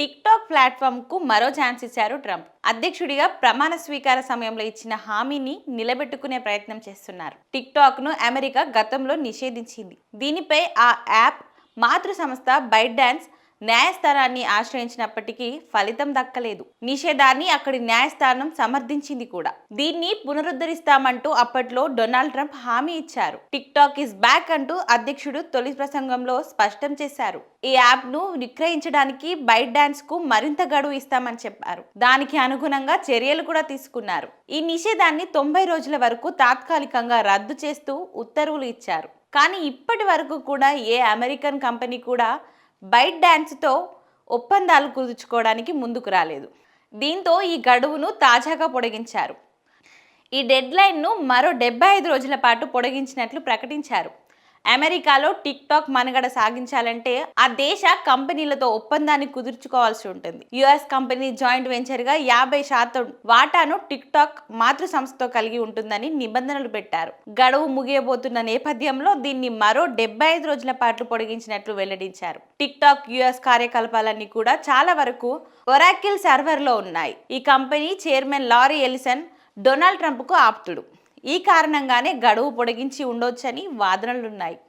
TikTok ప్లాట్ఫామ్కు ప్లాట్ఫామ్కు మరో chance ఇచ్చారు Trump. అధ్యక్షుడిగా ప్రమాణ స్వీకార సమయంలో ఇచ్చిన హామీని నిలబెట్టుకునే ప్రయత్నం చేస్తున్నారు. టిక్టాక్ను ను అమెరికా గతంలో నిషేధించింది. దీనిపై ఆ యాప్ మాతృ సంస్థ బైట్ డాన్స్ న్యాయస్థానాన్ని ఆశ్రయించినప్పటికీ ఫలితం దక్కలేదు. నిషేధాన్ని అక్కడి న్యాయస్థానం సమర్థించింది కూడా. దీన్ని పునరుద్ధరిస్తామంటూ అప్పట్లో డొనాల్డ్ ట్రంప్ హామీ ఇచ్చారు. టిక్ టాక్ ఇస్ బ్యాక్ అంటూ అధ్యక్షుడు తొలి ప్రసంగంలో స్పష్టం చేశారు. ఈ యాప్ను విక్రయించడానికి బైట్ డాన్స్కు మరింత గడువు ఇస్తామని చెప్పారు. దానికి అనుగుణంగా చర్యలు కూడా తీసుకున్నారు. ఈ నిషేధాన్ని తొంభై రోజుల వరకు తాత్కాలికంగా రద్దు చేస్తూ ఉత్తర్వులు ఇచ్చారు. కానీ ఇప్పటి వరకు కూడా ఏ అమెరికన్ కంపెనీ కూడా బైట్ డ్యాన్స్తో ఒప్పందాలు కుదుర్చుకోవడానికి ముందుకు రాలేదు. దీంతో ఈ గడువును తాజాగా పొడిగించారు. ఈ డెడ్లైన్ను మరో డెబ్బై ఐదు రోజుల పాటు పొడిగించినట్లు ప్రకటించారు. అమెరికాలో టిక్ టాక్ మనుగడ సాగించాలంటే ఆ దేశ కంపెనీలతో ఒప్పందాన్ని కుదుర్చుకోవాల్సి ఉంటుంది. యుఎస్ కంపెనీ జాయింట్ వెంచర్గా యాభై శాతం వాటాను టిక్ టాక్ మాతృ సంస్థతో కలిగి ఉంటుందని నిబంధనలు పెట్టారు. గడువు ముగియబోతున్న నేపథ్యంలో దీన్ని మరో డెబ్బై ఐదు రోజుల పాటు పొడిగించినట్లు వెల్లడించారు. టిక్ టాక్ యుఎస్ కార్యకలాపాలన్నీ కూడా చాలా వరకు ఒరాకిల్ సర్వర్లో ఉన్నాయి. ఈ company chairman Larry Ellison Donald ట్రంప్కు ఆప్తుడు. ఈ కారణంగానే గడువు పొడిగించి ఉండొచ్చని వాదనలున్నాయి.